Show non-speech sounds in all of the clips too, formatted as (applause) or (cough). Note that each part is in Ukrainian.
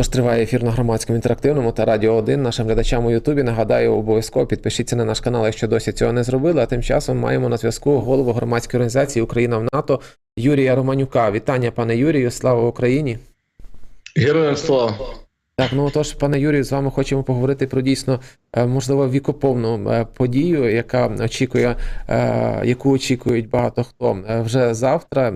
Тож триває ефір на громадському інтерактивному та радіо 1. Нашим глядачам у Ютубі нагадаю, обов'язково підпишіться на наш канал, якщо досі цього не зробили. А тим часом маємо на зв'язку голову громадської організації Україна в НАТО Юрія Романюка. Вітання, пане Юрію, слава Україні! Героям слава. Так, ну отож, пане Юрію, з вами хочемо поговорити про дійсно е, можливо вікоповну е, подію, яка очікує, е, яку очікують багато хто вже завтра.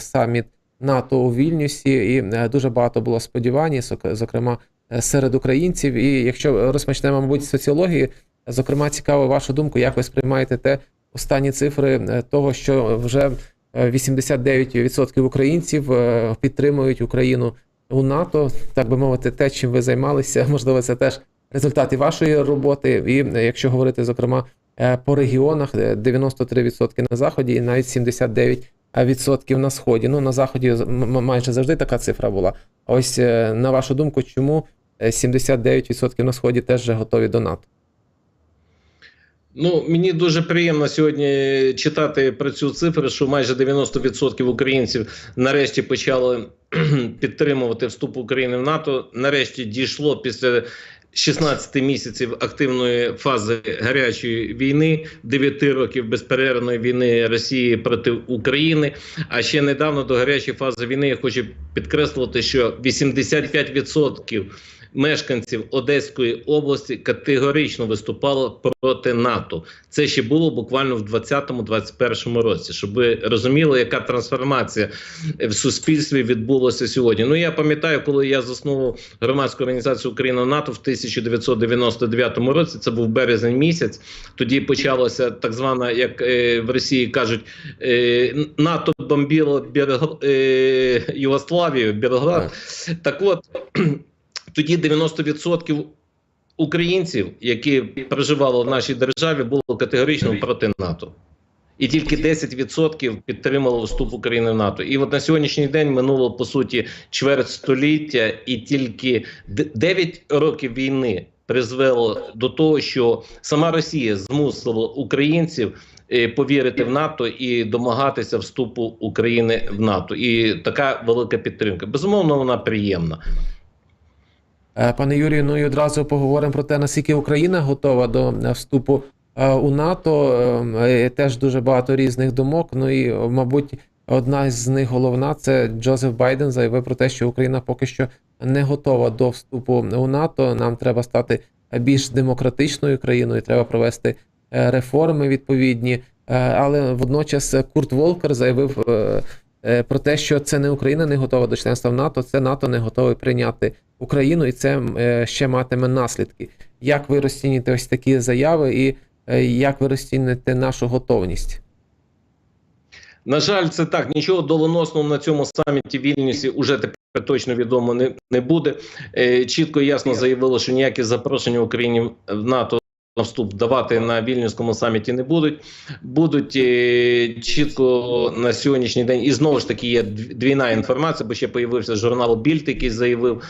Саміт НАТО у Вільнюсі, і е, дуже багато було сподівань, зокрема е, серед українців. І якщо розпочнемо, мабуть, соціології, зокрема, цікаво вашу думку, як ви сприймаєте те останні цифри е, того, що вже е, 89% українців підтримують Україну у НАТО, так би мовити, те, чим ви займалися, (laughs) можливо, це теж результати вашої роботи. І якщо говорити, зокрема, по регіонах, е, 93% на заході і навіть 79% на сході. Ну на заході майже завжди така цифра була. Ось е, на вашу думку, чому е, 79% на сході теж готові до НАТО? Ну мені дуже приємно сьогодні читати про цю цифру, що майже 90% українців нарешті почали підтримувати вступ України в НАТО. Нарешті дійшло після 16 місяців активної фази гарячої війни, 9 років безперервної війни Росії проти України. А ще недавно до гарячої фази війни я хочу підкреслити, що 85% мешканців Одеської області категорично виступало проти НАТО. Це ще було буквально в 2020-2021 році, щоб ви розуміли, яка трансформація в суспільстві відбулася сьогодні. Ну я пам'ятаю, коли я заснував громадську організацію Україна НАТО в 1999 році. Це був березень місяць. Тоді почалося так звана, як е, в Росії кажуть, е, НАТО бомбіло Бірг... е, Югославію, Бірград. Так от. Тоді 90% українців, які проживали в нашій державі, було категорично проти НАТО. І тільки 10% підтримало вступ України в НАТО. І от на сьогоднішній день минуло по суті чверть століття, і тільки д- 9 років війни призвело до того, що сама Росія змусила українців е, повірити в НАТО і домагатися вступу України в НАТО. І така велика підтримка. Безумовно, вона приємна. Е, Пане Юрію, ну і одразу поговоримо про те, наскільки Україна готова до е, вступу е, у НАТО. Теж дуже багато різних думок. Ну і, мабуть, одна з них головна це Джозеф Байден заявив про те, що Україна поки що не готова до вступу у НАТО. Нам треба стати більш демократичною країною, треба провести реформи відповідні. Але водночас Курт Волкер заявив про те, що це не Україна не готова до членства в НАТО, це НАТО не готове прийняти Україну, і це е, ще матиме наслідки. Як ви розцінюєте ось такі заяви, і е, як ви розцінюєте нашу готовність? На жаль, це так. Нічого доленосного на цьому саміті в Вільнюсі уже тепер точно відомо не, не буде. Е, чітко і ясно заявило, що ніякі запрошення Україні в НАТО на вступ давати на вільнюському саміті не будуть. Будуть е, чітко на сьогоднішній день. І знову ж таки є дв- двійна інформація, бо ще появився журнал Більд, який заявив.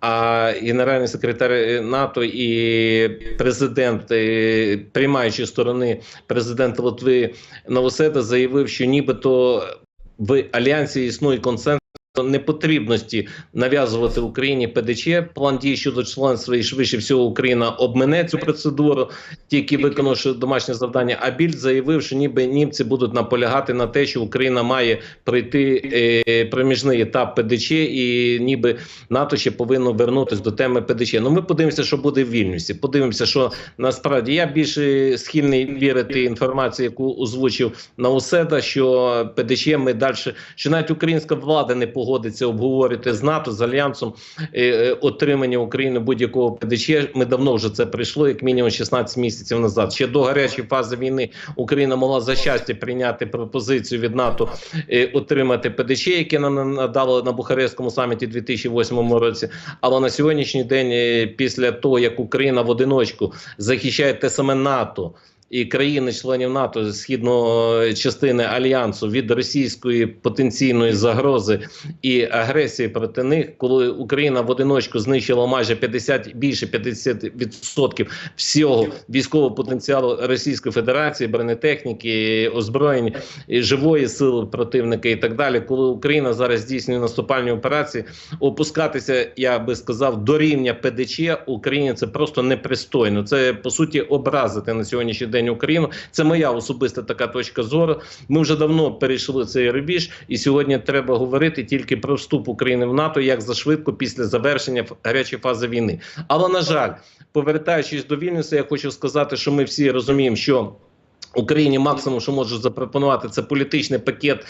А генеральний секретар е, НАТО і президент, е, приймаючи сторони президент Литви Новоседа заявив, що нібито в альянсі існує консенсус непотрібності нав'язувати Україні ПДЧ план дій щодо членства і швидше всього Україна обмине цю процедуру, тільки виконавши домашнє завдання. А Більд заявив, що ніби німці будуть наполягати на те, що Україна має пройти е, проміжний етап ПДЧ, і ніби НАТО ще повинно вернутися до теми ПДЧ. Ну ми подивимося, що буде в Вільнюсі. Подивимося, що насправді я більше схильний вірити інформації, яку озвучив Науседа, що ПДЧ ми далі, що навіть українська влада не погодиться обговорити з НАТО з альянсом е, е, отримання України будь-якого ПДЧ. Ми давно вже це прийшло, як мінімум 16 місяців назад. Ще до гарячої фази війни Україна могла за щастя прийняти пропозицію від НАТО е, отримати ПДЧ, яке нам надало на Бухарестському саміті 2008 році. Але на сьогоднішній день, після того як Україна в одиночку захищає те саме НАТО. І країни-членів НАТО східної частини альянсу від російської потенційної загрози і агресії проти них, коли Україна в одиночку знищила майже 50, більше 50% всього військового потенціалу Російської Федерації, бронетехніки, озброєнь, живої сили противника і так далі, коли Україна зараз здійснює наступальні операції, опускатися, я би сказав, до рівня ПДЧ Україні це просто непристойно. Це по суті образити на сьогоднішній день Україну. Це моя особиста така точка зору. Ми вже давно перейшли цей рубіж, і сьогодні треба говорити тільки про вступ України в НАТО як зашвидко після завершення гарячої фази війни. Але на жаль, повертаючись до Вільнюса, я хочу сказати, що ми всі розуміємо, що. Україні максимум, що можуть запропонувати, це політичний пакет,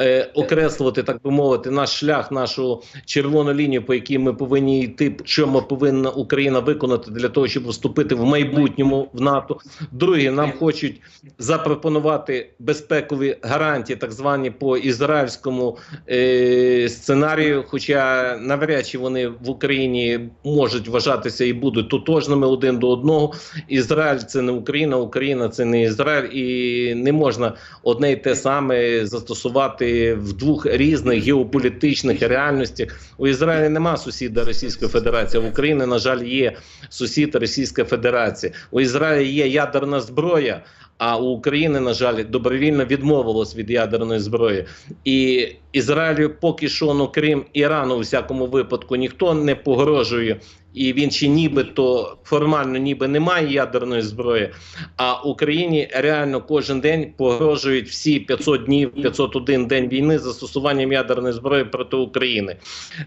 е, окреслювати, так би мовити, наш шлях, нашу червону лінію, по якій ми повинні йти, що ми повинна Україна виконати для того, щоб вступити в майбутньому в НАТО. Друге, нам хочуть запропонувати безпекові гарантії, так звані по ізраїльському е, сценарію. Хоча навряд чи вони в Україні можуть вважатися і будуть тотожними один до одного. Ізраїль це не Україна, Україна це не Ізраїль, і не можна одне й те саме застосувати в двох різних геополітичних реальностях. У Ізраїлі нема сусіда Російської Федерації. В Україні, на жаль, є сусід Російська Федерація. У Ізраїлі є ядерна зброя. А у України, на жаль, добровільно відмовилось від ядерної зброї, і Ізраїлю поки що, ну крім Ірану, у всякому випадку, ніхто не погрожує, і він ще нібито формально ніби немає ядерної зброї. А Україні реально кожен день погрожують всі 500 днів, 501 день війни застосуванням ядерної зброї проти України.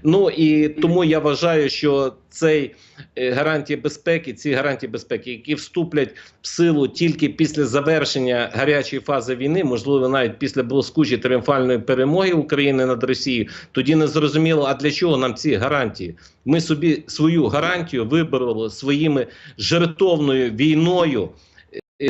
Ну і тому я вважаю, що цей е, гарантії безпеки, ці гарантії безпеки, які вступлять в силу тільки після завершення гарячої фази війни, можливо, навіть після блискучої тріумфальної перемоги України над Росією, тоді не зрозуміло, а для чого нам ці гарантії? Ми собі свою гарантію вибороли своїми жертовною війною.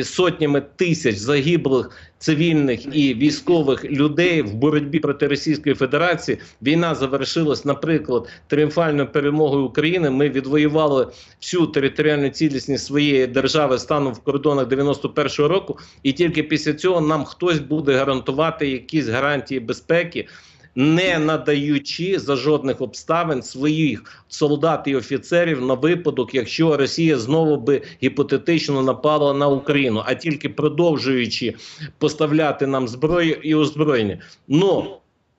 Сотнями тисяч загиблих цивільних і військових людей в боротьбі проти Російської Федерації війна завершилась, наприклад, тріумфальною перемогою України. Ми відвоювали всю територіальну цілісність своєї держави станом в кордонах 91-го року, і тільки після цього нам хтось буде гарантувати якісь гарантії безпеки. Не надаючи за жодних обставин своїх солдат і офіцерів на випадок, якщо Росія знову би гіпотетично напала на Україну, а тільки продовжуючи поставляти нам зброю і озброєння. Ну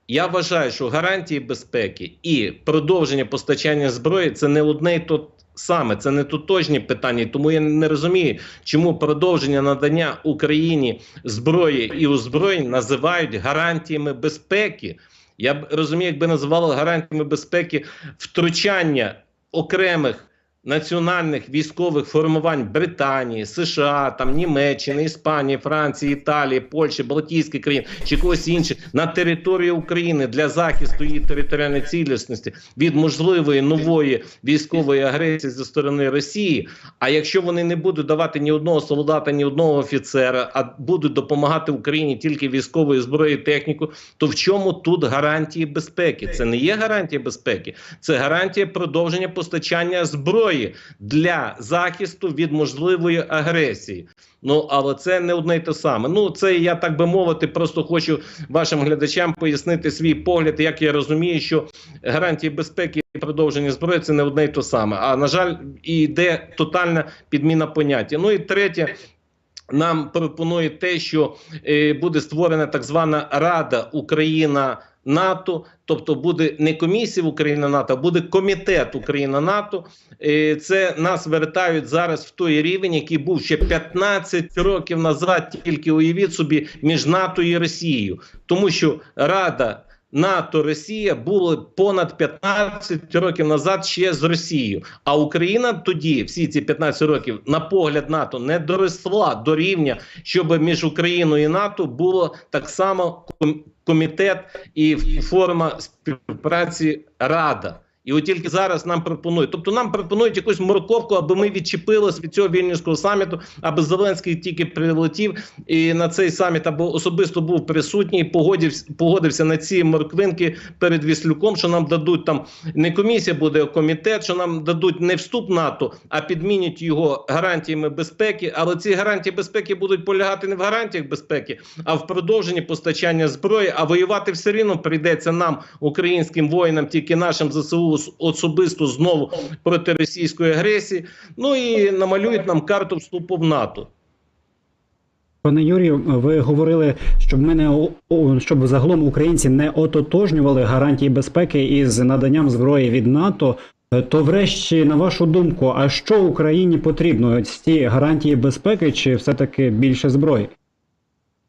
я вважаю, що гарантії безпеки і продовження постачання зброї це не одне й то саме, це не тотожні питання. Тому я не розумію, чому продовження надання Україні зброї і озброєнь називають гарантіями безпеки. Я б розумію, якби називали гарантіями безпеки втручання окремих національних військових формувань Британії, США, там Німеччини, Іспанії, Франції, Італії, Польщі, Балтійських країн чи когось інших на територію України для захисту її територіальної цілісності від можливої нової військової агресії зі сторони Росії. А якщо вони не будуть давати ні одного солдата, ні одного офіцера, а будуть допомагати Україні тільки військовою зброєю техніку, то в чому тут гарантії безпеки? Це не є гарантія безпеки, це гарантія продовження постачання зброї для захисту від можливої агресії. Ну але це не одне й те саме. Ну це я так би мовити, просто хочу вашим глядачам пояснити свій погляд, як я розумію, що гарантії безпеки і продовження зброї це не одне й те саме. А на жаль, і йде тотальна підміна поняття. Ну і третє. Нам пропонує те, що е, буде створена так звана Рада Україна НАТО, тобто буде не комісія Україна НАТО, а буде комітет Україна НАТО. Це нас вертають зараз в той рівень, який був ще 15 років назад. Тільки уявіть собі між НАТО і Росією, тому що Рада. НАТО Росія були понад 15 років назад ще з Росією. А Україна тоді, всі ці 15 років, на погляд НАТО не доросла до рівня, щоб між Україною і НАТО було так само комітет і форма співпраці Рада. І от тільки зараз нам пропонують. Тобто нам пропонують якусь морковку, аби ми відчепились від цього вільнюського саміту, аби Зеленський тільки прилетів і на цей саміт або особисто був присутній, погодився, погодився на ці морквинки перед Віслюком, що нам дадуть там не комісія буде, а комітет, що нам дадуть не вступ НАТО, а підмінять його гарантіями безпеки. Але ці гарантії безпеки будуть полягати не в гарантіях безпеки, а в продовженні постачання зброї. А воювати все рівно прийдеться нам, українським воїнам, тільки нашим ЗСУ особисто знову проти російської агресії. Ну і намалюють нам карту вступу в НАТО. Пане Юрію, ви говорили, щоб ми не о- о- щоб загалом українці не ототожнювали гарантії безпеки із наданням зброї від НАТО. То, врешті, на вашу думку, а що Україні потрібно? Ці гарантії безпеки чи все-таки більше зброї?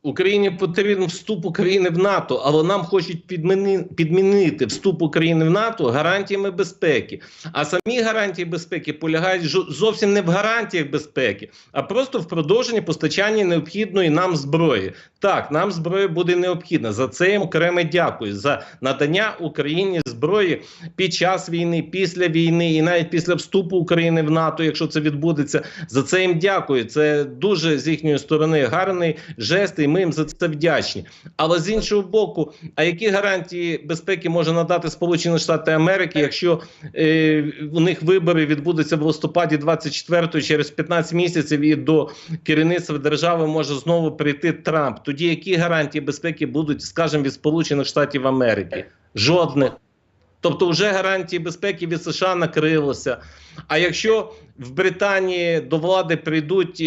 Україні потрібен вступ України в НАТО, але нам хочуть підміни, підмінити вступ України в НАТО гарантіями безпеки. А самі гарантії безпеки полягають зовсім не в гарантіях безпеки, а просто в продовженні постачання необхідної нам зброї. Так, нам зброя буде необхідна. За це їм окремо дякую за надання Україні зброї під час війни, після війни і навіть після вступу України в НАТО, якщо це відбудеться. За це їм дякую. Це дуже з їхньої сторони гарний жест, і ми їм за це вдячні. Але з іншого боку, а які гарантії безпеки може надати Сполучені Штати Америки, якщо е, у них вибори відбудуться в листопаді 24-го, через 15 місяців, і до керівництва держави може знову прийти Трамп? Тоді які гарантії безпеки будуть, скажімо, від Сполучених Штатів Америки? Жодних. Тобто, вже гарантії безпеки від США накрилося. А якщо в Британії до влади прийдуть,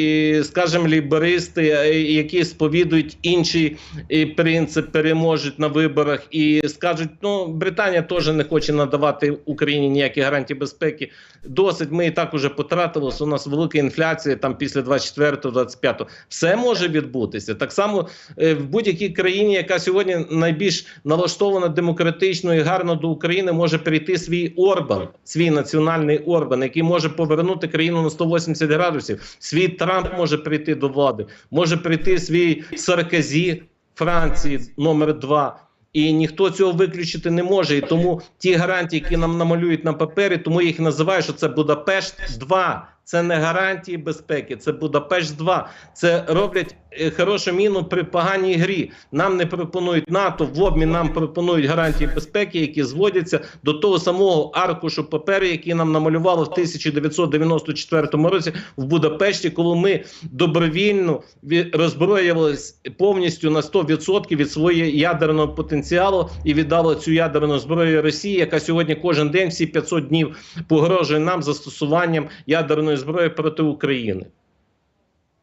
скажімо, ліберисти, е, які сповідують інший е, принцип, переможуть на виборах, і скажуть, ну Британія теж не хоче надавати Україні ніякі гарантії безпеки. Досить, ми і так уже потратилися. У нас велика інфляція там після 24-25. Все може відбутися. Так само е, в будь-якій країні, яка сьогодні найбільш налаштована демократично і гарно до України, може прийти свій Орбан, свій національний Орбан, який може повернути країну на 180 градусів. Свій Трамп може прийти до влади, може прийти свій Сарказі Франції номер два. І ніхто цього виключити не може. І тому ті гарантії, які нам намалюють на папері, тому я їх називаю, що це Будапешт 2 Це не гарантії безпеки, це Будапешт 2 Це роблять е, хорошу міну при поганій грі. Нам не пропонують НАТО, в обмін нам пропонують гарантії безпеки, які зводяться до того самого аркушу паперу, який нам намалювали в 1994 році в Будапешті, коли ми добровільно ві- роззброювалися повністю на 100% від свого ядерного потенціалу і віддали цю ядерну зброю Росії, яка сьогодні кожен день всі 500 днів погрожує нам застосуванням ядерної зброї проти України.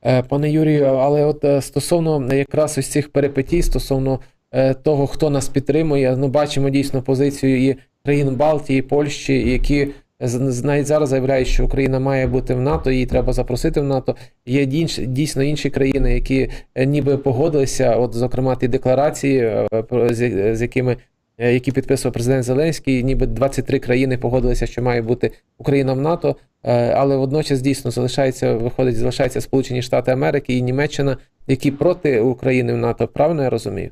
Е, Пане Юрію, але от е, стосовно якраз ось цих перипетій, стосовно е, того, хто нас підтримує, ну бачимо дійсно позицію і країн Балтії, і Польщі, які навіть зараз заявляють, що Україна має бути в НАТО, її треба запросити в НАТО. Є дійсно інші країни, які ніби погодилися, от зокрема ті декларації, з, якими які підписував президент Зеленський, ніби 23 країни погодилися, що має бути Україна в НАТО. Е, але водночас дійсно залишається, виходить, залишаються Сполучені Штати Америки і Німеччина, які проти України в НАТО. Правильно я розумію?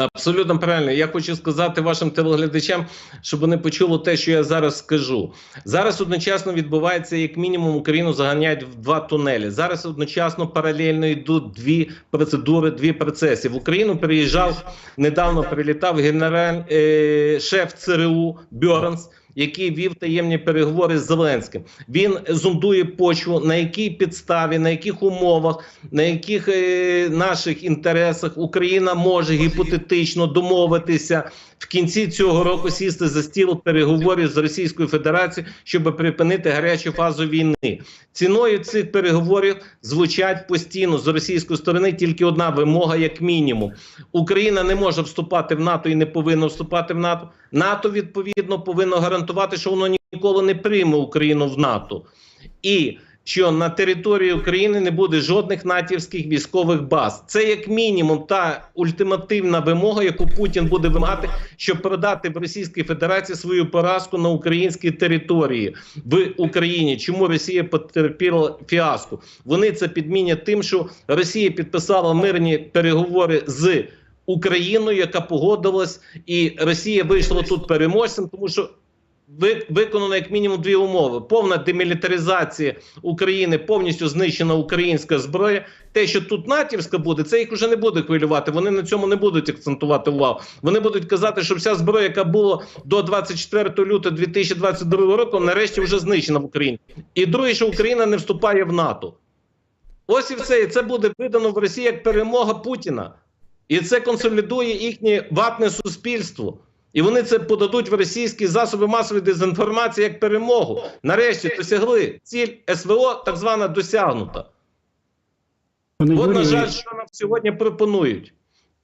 Абсолютно правильно. Я хочу сказати вашим телеглядачам, щоб вони почули те, що я зараз скажу. Зараз одночасно відбувається, як мінімум, Україну заганяють в два тунелі. Зараз одночасно паралельно йдуть дві процедури, дві процеси. В Україну приїжджав недавно прилітав генераль е, шеф ЦРУ Бьорнс. Який вів таємні переговори з Зеленським, він зондує почву, на якій підставі, на яких умовах, на яких е, наших інтересах Україна може гіпотетично домовитися в кінці цього року сісти за стіл переговорів з Російською Федерацією, щоб припинити гарячу фазу війни. Ціною цих переговорів звучать постійно з російської сторони тільки одна вимога, як мінімум: Україна не може вступати в НАТО і не повинна вступати в НАТО. НАТО відповідно повинно гарантувати, що воно ніколи не прийме Україну в НАТО. І що на території України не буде жодних натівських військових баз. Це як мінімум та ультимативна вимога, яку Путін буде вимагати, щоб продати в Російській Федерації свою поразку на українській території в Україні. Чому Росія потерпіла фіаско? Вони це підмінять тим, що Росія підписала мирні переговори з. Україною, яка погодилась, і Росія вийшла тут переможцем, тому що виконано як мінімум дві умови: повна демілітаризація України, повністю знищена українська зброя. Те, що тут натівська буде, це їх вже не буде хвилювати. Вони на цьому не будуть акцентувати увагу. Вони будуть казати, що вся зброя, яка була до 24 лютого 2022 року, нарешті вже знищена в Україні. І друге, що Україна не вступає в НАТО. Ось і все. І це буде видано в Росії як перемога Путіна. І це консолідує їхнє ватне суспільство. І вони це подадуть в російські засоби масової дезінформації як перемогу. Нарешті досягли ціль СВО, так звана досягнута. От, на жаль, що нам сьогодні пропонують.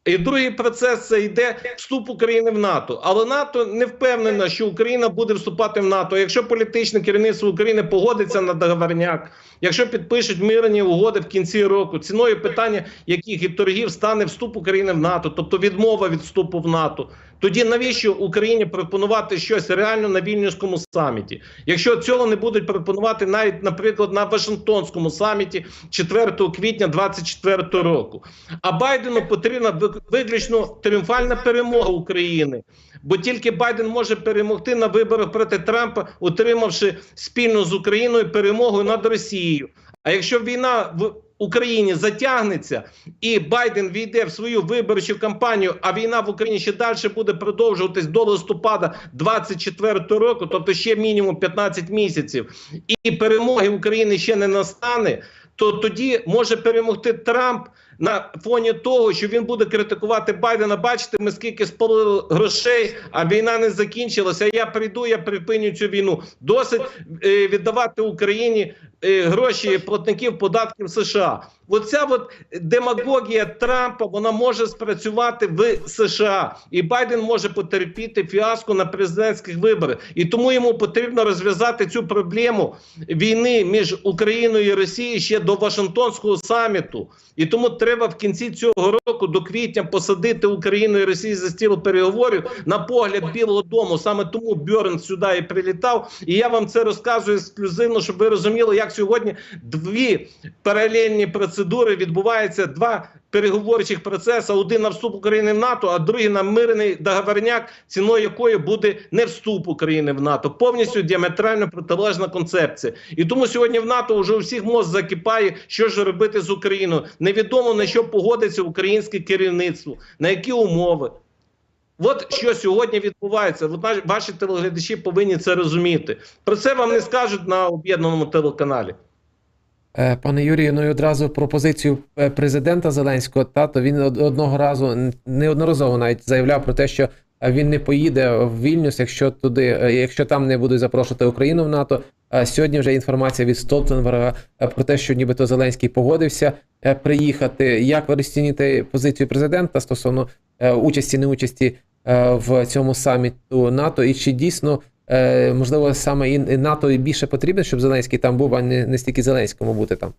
І другий процес це йде вступ України в НАТО. Але НАТО не впевнено, що Україна буде вступати в НАТО. Якщо політичне керівництво України погодиться на договорняк, якщо підпишуть мирні угоди в кінці року, ціною питання яких і торгів стане вступ України в НАТО, тобто відмова від вступу в НАТО. Тоді навіщо Україні пропонувати щось реально на вільнюському саміті? Якщо цього не будуть пропонувати навіть, наприклад, на Вашингтонському саміті 4 квітня 2024 року. А Байдену потрібна виключно тріумфальна перемога України. Бо тільки Байден може перемогти на виборах проти Трампа, отримавши спільно з Україною перемогу над Росією. А якщо війна в Україні затягнеться і Байден війде в свою виборчу кампанію, а війна в Україні ще далі буде продовжуватись до листопада 24-го року, тобто ще мінімум 15 місяців, і перемоги України ще не настане, то тоді може перемогти Трамп на фоні того, що він буде критикувати Байдена. Бачите, ми скільки спалили грошей, а війна не закінчилася. Я прийду, я припиню цю війну. Досить е, віддавати Україні гроші платників податків США. Оця от демагогія Трампа вона може спрацювати в США, і Байден може потерпіти фіаско на президентських виборах. І тому йому потрібно розв'язати цю проблему війни між Україною і Росією ще до Вашингтонського саміту. І тому треба в кінці цього року до квітня посадити Україну і Росію за стіл переговорів на погляд Білого Дому. Саме тому Бьорн сюди і прилітав. І я вам це розказую ексклюзивно, щоб ви розуміли, як сьогодні дві паралельні процедури відбуваються. Два переговорчих процеси: один на вступ України в НАТО, а другий на мирний договорняк, ціною якої буде не вступ України в НАТО. Повністю діаметрально протилежна концепція. І тому сьогодні в НАТО вже у всіх мозк закипає, що ж робити з Україною. Невідомо на що погодиться українське керівництво, на які умови. От що сьогодні відбувається. От ваші телеглядачі повинні це розуміти. Про це вам не скажуть на об'єднаному телеканалі. Е, Пане Юрію, ну і одразу про позицію е, президента Зеленського. Та то він одного разу неодноразово навіть заявляв про те, що е, він не поїде в Вільнюс, якщо туди, якщо там не будуть запрошувати Україну в НАТО. А Сьогодні вже інформація від Столтенберга про те, що нібито Зеленський погодився приїхати. Як ви розцінюєте позицію президента стосовно участі неучасті в цьому саміту НАТО, і чи дійсно е, можливо саме і НАТО більше потрібно, щоб Зеленський там був, а не, не стільки Зеленському бути там?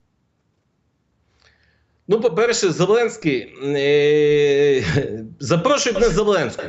Ну, по-перше, Зеленський е- (laughs) запрошують не Зеленського,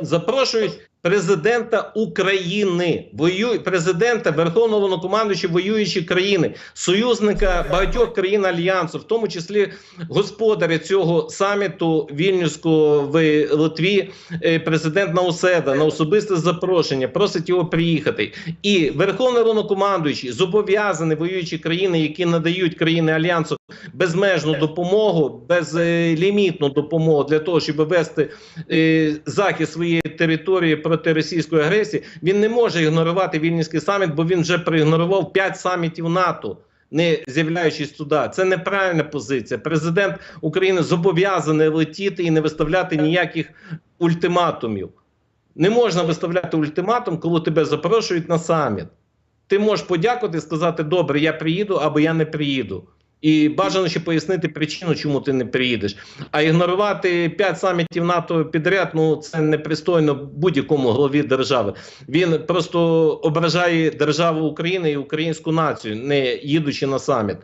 запрошують президента України, воює президента Верховного Головнокомандуюча воюючої країни, союзника багатьох країн альянсу, в тому числі господаря цього саміту вільнюського в Литві, е, президент Науседа на особисте запрошення, просить його приїхати. І Верховний Головнокомандуючий зобов'язаний воюючі країни, які надають країни альянсу безмежну допомогу, безлімітну допомогу для того, щоб вести е, захист своєї території проти російської агресії, він не може ігнорувати Вільнюський саміт, бо він вже проігнорував 5 самітів НАТО. Не з'являючись туди, це неправильна позиція. Президент України зобов'язаний летіти і не виставляти ніяких ультиматумів. Не можна виставляти ультиматум, коли тебе запрошують на саміт. Ти можеш подякувати і сказати: добре, я приїду або я не приїду. І бажано ще пояснити причину, чому ти не приїдеш. А ігнорувати п'ять самітів НАТО підряд, ну це непристойно будь-якому голові держави. Він просто ображає державу України і українську націю, не їдучи на саміт.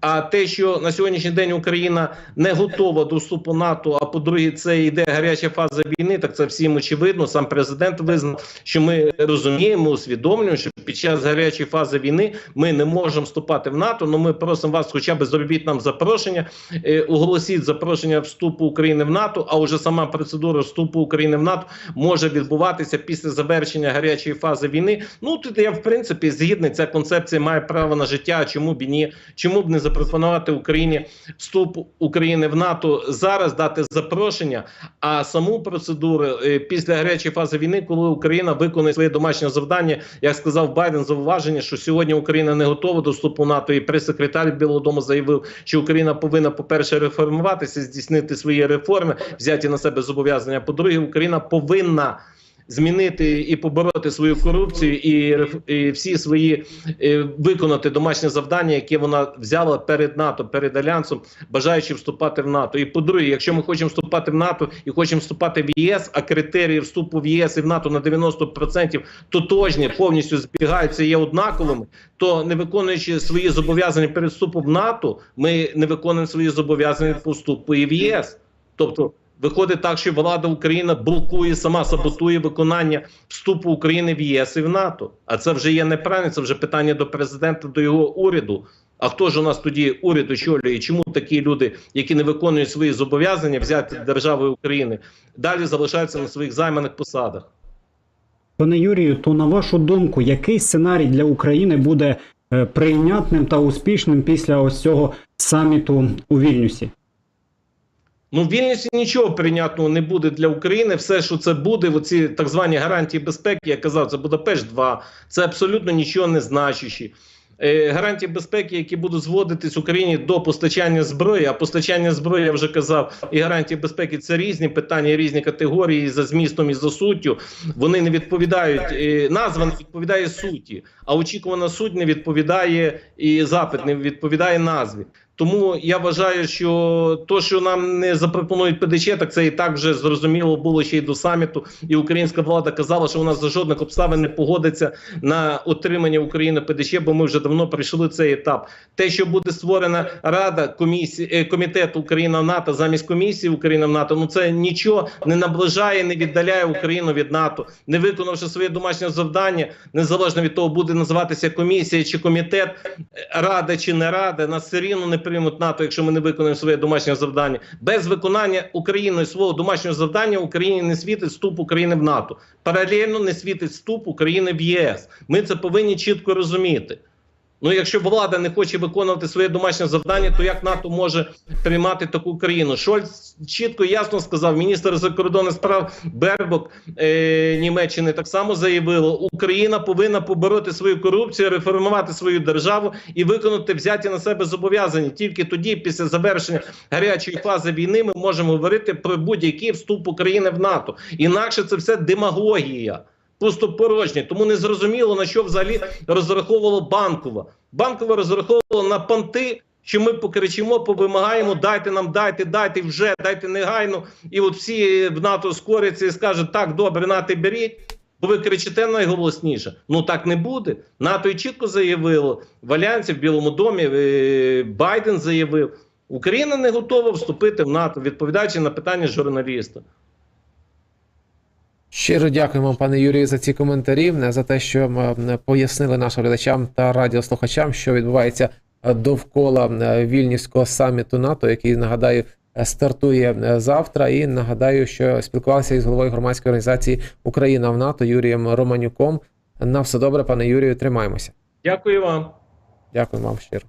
А те, що на сьогоднішній день Україна не готова до вступу НАТО, а по-друге, це йде гаряча фаза війни, так це всім очевидно. Сам президент визнав, що ми розуміємо, усвідомлюємо, що під час гарячої фази війни ми не можемо вступати в НАТО. але ми просимо вас, хоча б б зробіть нам запрошення, е, оголосіть запрошення вступу України в НАТО. А уже сама процедура вступу України в НАТО може відбуватися після завершення гарячої фази війни. Ну тут я в принципі згідний. Ця концепція має право на життя. Чому б ні? Чому б не запропонувати Україні вступ України в НАТО зараз, дати запрошення, а саму процедуру е, після гарячої фази війни, коли Україна виконує своє домашнє завдання, як сказав Байден, зауваження, що сьогодні Україна не готова до вступу в НАТО, і прес-секретар Білого Дому заявив, що Україна повинна, по-перше, реформуватися, здійснити свої реформи, взяті на себе зобов'язання. По-друге, Україна повинна. Змінити і побороти свою корупцію і, і всі свої е, виконати домашнє завдання, яке вона взяла перед НАТО, перед альянсом, бажаючи вступати в НАТО. І по-друге, якщо ми хочемо вступати в НАТО і хочемо вступати в ЄС, а критерії вступу в ЄС і в НАТО на 90% тотожні, повністю збігаються є однаковими, то не виконуючи свої зобов'язання перед вступом в НАТО, ми не виконуємо свої зобов'язання по вступу і в ЄС. Тобто. Виходить так, що влада України блокує сама саботує виконання вступу України в ЄС і в НАТО. А це вже є неправильно. Це вже питання до президента, до його уряду. А хто ж у нас тоді уряд очолює? Чому такі люди, які не виконують свої зобов'язання взяти державою України, далі залишаються на своїх займаних посадах? Пане Юрію, то на вашу думку, який сценарій для України буде е, прийнятним та успішним після ось цього саміту у Вільнюсі? Ну, в Вільнюсі нічого прийнятного не буде для України. Все, що це буде, оці так звані гарантії безпеки, я казав, це Будапешт 2 це абсолютно нічого не значущі. Е, гарантії безпеки, які будуть зводитись Україні до постачання зброї, а постачання зброї, я вже казав, і гарантії безпеки це різні питання, різні категорії за змістом і за суттю. Вони не відповідають, е, назва не відповідає суті, а очікувана суть не відповідає і запит не відповідає назві. Тому я вважаю, що то, що нам не запропонують ПДЧ, так це і так вже зрозуміло було ще й до саміту. І українська влада казала, що вона за жодних обставин не погодиться на отримання України ПДЧ, бо ми вже давно пройшли цей етап. Те, що буде створена рада комісії е, комітету Україна НАТО замість комісії Україна в НАТО, ну це нічого не наближає, не віддаляє Україну від НАТО, не виконавши своє домашнє завдання, незалежно від того, буде називатися комісія чи комітет, е, рада чи не рада, нас все рівно не приймуть НАТО, якщо ми не виконаємо своє домашнє завдання. Без виконання Україною свого домашнього завдання Україні не світить вступ України в НАТО. Паралельно не світить вступ України в ЄС. Ми це повинні чітко розуміти. Ну, якщо влада не хоче виконувати своє домашнє завдання, то як НАТО може приймати таку країну? Шольц чітко і ясно сказав, міністр закордонних справ Бербок е, Німеччини так само заявило, Україна повинна побороти свою корупцію, реформувати свою державу і виконати взяті на себе зобов'язання. Тільки тоді, після завершення гарячої фази війни, ми можемо говорити про будь-який вступ України в НАТО. Інакше це все демагогія. Просто порожнє, тому не зрозуміло на що взагалі розраховувала банкова. Банкова розраховувала на понти, що ми покричимо, повимагаємо, дайте нам, дайте, дайте вже, дайте негайно. І от всі в НАТО скоряться і скажуть, так, добре, нате беріть. Бо ви кричите найголосніше. Ну так не буде. НАТО і чітко заявило в Альянсі, в Білому домі е, Байден заявив, Україна не готова вступити в НАТО, відповідаючи на питання журналіста. Щиро дякуємо, пане Юрію, за ці коментарі, за те, що пояснили нашим глядачам та радіослухачам, що відбувається е, довкола е, вільнівського саміту НАТО, який нагадаю е, стартує завтра. І нагадаю, що спілкувався із головою громадської організації Україна в НАТО Юрієм Романюком. На все добре, пане Юрію, тримаємося. Дякую вам. Дякую вам щиро.